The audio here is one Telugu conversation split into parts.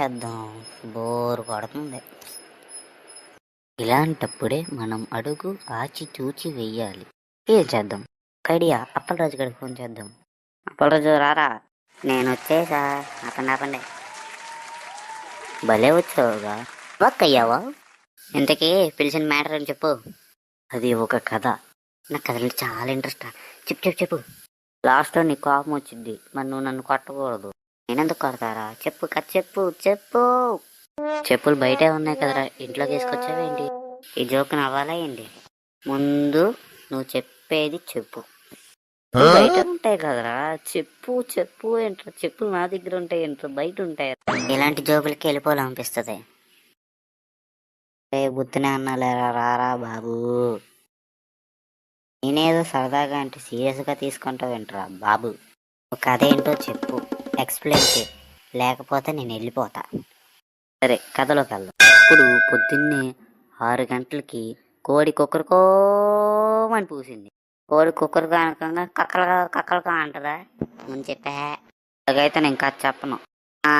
చేద్దాం. బోర్ కొడుతుంది. ఇలాంటప్పుడే మనం అడుగు ఆచి చూచి వెయ్యాలి. ఏం చేద్దాం? కడియా అప్పలరాజు గడికి ఫోన్ చేద్దాం. అప్పలరాజు రారా? నేను వచ్చేసా. ఆపండి ఆపండి. భలే వచ్చావుగా. వర్క్ అయ్యావా? ఇంతకీ పిలిచిన మ్యాటర్ అని చెప్పు. అది ఒక కథ. నాకు కథలు చాలా ఇంట్రెస్ట్. చెప్పు చెప్పు చెప్పు. లాస్ట్లో నీ కోపం వచ్చింది మరి నువ్వు నన్ను కొట్టకూడదు. నేనెందుకు కొడతారా? చెప్పు కథ చెప్పు చెప్పు. చెప్పులు బయటే ఉన్నాయి కదరా. ఇంట్లోకి తీసుకొచ్చావేంటి ఈ జోక్ నవ్వాలా ఏంటి? ముందు నువ్వు చెప్పేది చెప్పు. బయట ఉంటాయి కదరా. చెప్పు చెప్పు ఏంట్రా? చెప్పులు నా దగ్గర ఉంటాయి ఏంట్రా? బయట ఉంటాయి. ఇలాంటి జోకులకి వెళ్ళిపోవాలనిపిస్తుంది ఏ బుద్ధినే అన్నాలేరా? రారా బాబు. నేనేదో సరదాగా అంటే సీరియస్గా తీసుకుంటావు ఏంట్రా బాబు? ఒక కథ ఏంటో చెప్పు. ఎక్స్ప్లెయిన్ చేయి. లేకపోతే నేను వెళ్ళిపోతా. సరే కథలోకి వెళ్దాం. ఇప్పుడు పొద్దున్నే ఆరు గంటలకి కోడి కుక్కరుకోమని పూసింది. కోడి కుక్కరుగా అనకుండా కక్కలుగా కక్కలుగా అంటదా? ముందు చెప్పే. అలాగైతే నేను కాదు చెప్పను.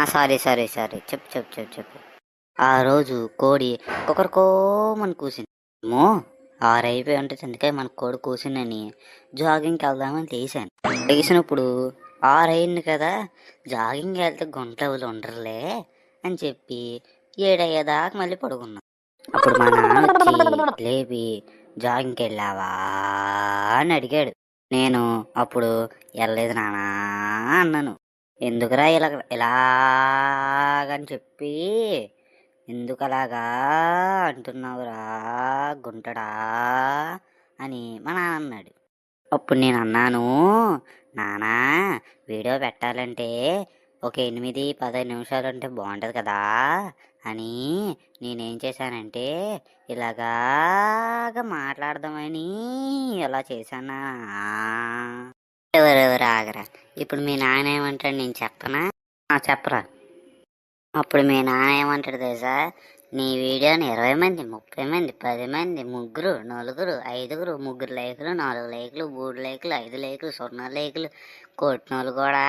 Sorry sorry sorry. చెప్పు చెప్పు చెప్పు చెప్పు. ఆ రోజు కోడి కుక్కరుకోమని కూసింది ఏమో ఆరైపోయి ఉంటుంది. అందుకే మన కోడి కూసిందని జాగింగ్కి వెళ్దామని తీసాను తీసినప్పుడు ఆరైంది కదా జాగింగ్ వెళ్తే గుంటవులు ఉండరులే అని చెప్పి ఏడయ్యేదాకా మళ్ళీ పడుకున్నాం. అప్పుడు మా నాన్న వచ్చి లేపి జాగింగ్కి వెళ్ళావా? అని అడిగాడు. నేను అప్పుడు వెళ్ళలేదు నానా అన్నాను. ఎందుకురా ఇలా ఇలాగని చెప్పి ఎందుకు అలాగా అంటున్నావురా గుంటడా? అని మా నాన్న అన్నాడు. అప్పుడు నేను అన్నాను నానా వీడియో పెట్టాలంటే ఒక ఎనిమిది పదహైదు నిమిషాలు ఉంటే బాగుంటుంది కదా అని నేనేం చేశానంటే ఇలాగా మాట్లాడదామని ఇలా చేశానా? ఎవరెవరు ఆగరా? ఇప్పుడు మీ నాన్న ఏమంటాడు నేను చెప్పనా? చెప్పరా. అప్పుడు మీ నాన్న ఏమంటాడు తెలుసా? నీ వీడియోని ఇరవై మంది ముప్పై మంది పది మంది ముగ్గురు నలుగురు ఐదుగురు ముగ్గురు లేకులు నాలుగు లైకులు మూడు లైకులు ఐదు లేకులు సున్నా లేకులు కొట్టినోళ్ళు కూడా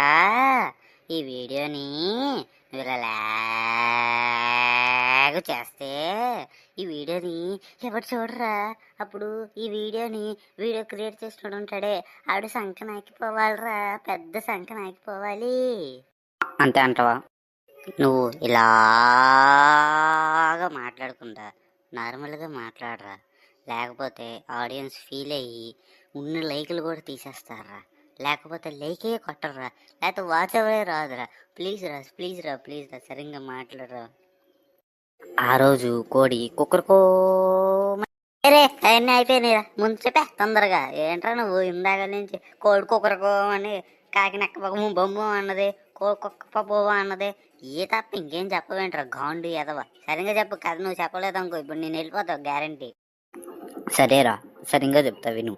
ఈ వీడియోని వీళ్ళలాగ చేస్తే ఈ వీడియోని ఎవరు చూడరా? అప్పుడు ఈ వీడియోని వీడియో క్రియేట్ చేసినోడు ఉంటాడే ఆవిడ సంఖ్య నాకిపోవాలిరా పెద్ద సంఖ్య నాకిపోవాలి అంతే అంటావా? నువ్వు ఇలాగా మాట్లాడకుండా నార్మల్గా మాట్లాడరా. లేకపోతే ఆడియన్స్ ఫీల్ అయ్యి ఉన్న లైకులు కూడా తీసేస్తారా? లేకపోతే లైకే కొట్టరా లేకపోతే వాచ్ రాదురా. ప్లీజ్ రా ప్లీజ్ రా ప్లీజ్ రా సరిగ్గా మాట్లాడరా. ఆ రోజు కోడి కుక్కరుకో రే అవన్నీ అయిపోయినాయిరా. ముందు చెప్పే తొందరగా. ఏంట్రా నువ్వు ఇందాక నుంచి కోడి కుక్కరుకో అని కాకినక్క బొమ్మ బొమ్మ అన్నది కోడి అన్నదే పప్పు ఏ తప్ప ఇంకేం చెప్పవేంట్రా? గాండు ఎదవ. సరిగ్గా చెప్పు కదా నువ్వు చెప్పలేదు అనుకో ఇప్పుడు నేను వెళ్ళిపోతావు గ్యారంటీ సరేరా సరిగ్గా చెప్తా విను.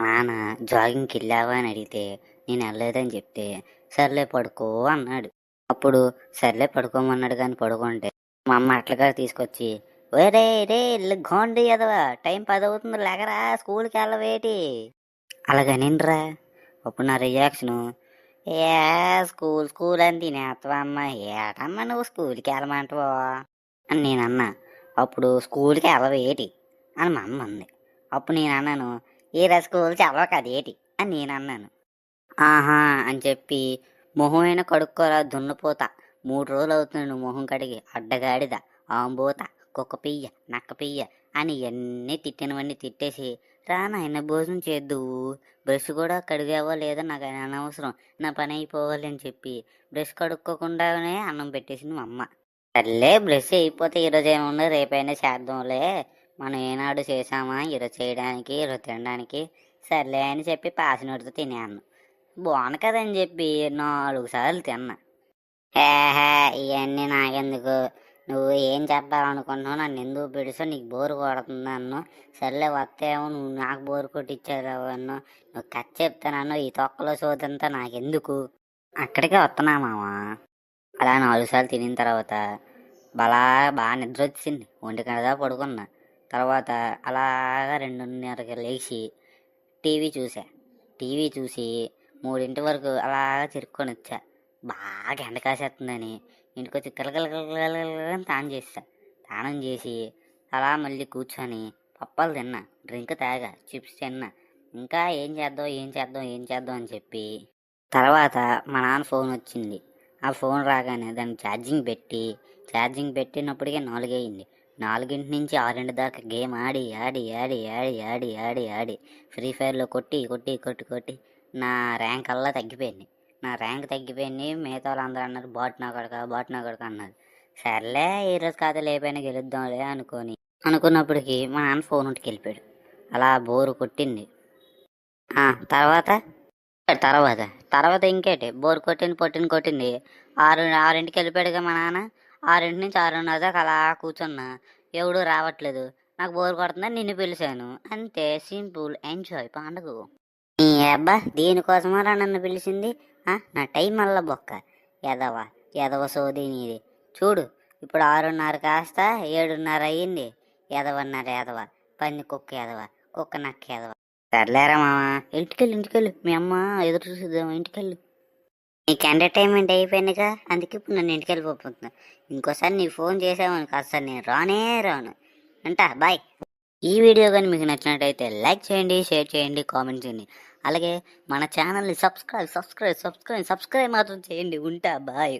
నాన్న జాగింగ్కి వెళ్ళావా అని అడిగితే నేను వెళ్ళలేదని చెప్తే సర్లే పడుకో అన్నాడు. అప్పుడు సర్లే పడుకోమన్నాడు కానీ పడుకుంటే మా అమ్మ అట్లగా తీసుకొచ్చి వేరే రే గోండి ఎదవా టైం పది అవుతుంది లేకరా స్కూల్కి వెళ్ళవేటి. అలాగనిండ్రా అప్పుడు నా రియాక్షను ఏ స్కూల్ స్కూల్ అని తినేస్తావా అమ్మ ఏటమ్మా నువ్వు స్కూల్కి వెళ్ళమంటావా అని నేను అన్నా. అప్పుడు స్కూల్కి వెళ్ళవేటి అని మా అమ్మ అంది. అప్పుడు నేను అన్నాను ఈరా స్కూల్ చదవక అదేటి? అని నేను అన్నాను. ఆహా అని చెప్పి మొహం అయినా కడుక్కోరా దున్నపోతా. మూడు రోజులు అవుతుంది నువ్వు మొహం కడిగి. అడ్డగాడిద ఆంబోత కుక్క పియ్య నక్క పియ్య అని ఇవన్నీ తిట్టినవన్నీ తిట్టేసి రా నాయన భోజనం చేద్దువు బ్రష్ కూడా కడిగావో లేదో నాకు అది అనవసరం. నా పని అయిపోవాలి అని చెప్పి. బ్రష్ కడుక్కోకుండానే అన్నం పెట్టేసింది మా అమ్మ. సర్లే బ్రష్ అయిపోతే ఈరోజు ఏముందో? రేపైనా చేద్దాంలే. మనం ఏనాడు చేసామా ఈరోజు చేయడానికి ఈరోజు తినడానికి? సర్లే అని చెప్పి పాసినోడితో తినేను బాగుంది కదని చెప్పి నాలుగు సార్లు తిన్నా. ఏహే ఇవన్నీ నాకెందుకు? నువ్వు ఏం చెప్పాలనుకుంటున్నావు నన్ను ఎందుకు పిడిసో నీకు బోరు కొడుతుంది అన్ను. సర్లే వస్తేమో నువ్వు నాకు బోరు కొట్టించావు అన్ను. నువ్వు కథ చెప్తానన్ను ఈ తొక్కలో సోదంతా నాకెందుకు? అక్కడికే వస్తున్నా మావా అలా నాలుగు సార్లు తినిన తర్వాత బలా బాగా నిద్ర వచ్చింది ఒంటి గంట పడుకున్నా. తర్వాత అలాగా రెండున్నరకి లేచి టీవీ చూసా టీవీ చూసి మూడింటి వరకు అలాగా చిరుక్కొని వచ్చా బాగా ఎండ కాసేస్తుందని ఇంటికి వచ్చి కలకలకలకలని తానం చేస్తా తానం చేసి అలా మళ్ళీ కూర్చొని పప్పాలు తిన్నా డ్రింక్ తాగా చిప్స్ తిన్నా ఇంకా ఏం చేద్దాం ఏం చేద్దాం ఏం చేద్దాం అని చెప్పి తర్వాత మా నాన్న ఫోన్ వచ్చింది ఆ ఫోన్ రాగానే దాన్ని ఛార్జింగ్ పెట్టి ఛార్జింగ్ పెట్టినప్పటికే నాలుగయ్యింది నాలుగింటి నుంచి ఆరింటి దాకా గేమ్ ఆడి ఆడి ఆడి ఆడి ఆడి ఆడి ఆడి ఫ్రీ ఫైర్లో కొట్టి కొట్టి కొట్టి కొట్టి నా ర్యాంక్ అల్లా తగ్గిపోయింది నా ర్యాంక్ తగ్గిపోయింది. మిగతా వాళ్ళందరూ అన్నారు బాట్ నా కొడక బాట్ నా కొడక అన్నారు. సర్లే ఈరోజు కాదు లేపైనా గెలుద్దాంలే అనుకొని అనుకున్నప్పటికీ మా నాన్న ఫోన్ ఉంటికి వెళ్ళిపోయాడు. అలా బోరు కొట్టింది. తర్వాత? తర్వాత తర్వాత ఇంకేటి? బోర్ కొట్టింది పొట్టిన కొట్టింది. ఆరు ఆరింటికి వెళ్ళిపోయాడుగా మా నాన్న. ఆరింటి నుంచి ఆరున్నర దాకా అలా కూర్చున్నా. ఎవడు రావట్లేదు. నాకు బోర్ కొడుతుందని నిన్ను పిలిచాను. అంతే సింపుల్ ఎంజాయ్ పండుగ. నీ అబ్బా దీనికోసమరా నన్ను పిలిచింది? ఆ, నా టైం మళ్ళా బొక్క. ఎదవ ఎదవ సోది నీది. చూడు ఇప్పుడు ఆరున్నర కాస్త ఏడున్నర అయ్యింది. ఎదవన్నర ఎదవ పంది కుక్క ఎదవ కుక్క నక్క ఎదవ సర్లేరా మామా ఇంటికెళ్ళి ఇంటికెళ్ళు. మీ అమ్మ ఎదురు చూసిద్దాం ఇంటికెళ్ళు. నీకు ఎంటర్టైన్మెంట్ అయిపోయిందిగా అందుకే ఇప్పుడు నన్ను ఇంటికి వెళ్ళిపోతున్నా ఇంకోసారి నీకు ఫోన్ చేసామని అసలు నేను రానే రాను. అంటా బాయ్ ఈ వీడియో కానీ మీకు నచ్చినట్టయితే లైక్ చేయండి షేర్ చేయండి కామెంట్ చేయండి. అలాగే మన ఛానల్ని సబ్స్క్రైబ్ సబ్స్క్రైబ్ సబ్స్క్రైబ్ సబ్స్క్రైబ్ మాత్రం చేయండి. ఉంటా బాయ్.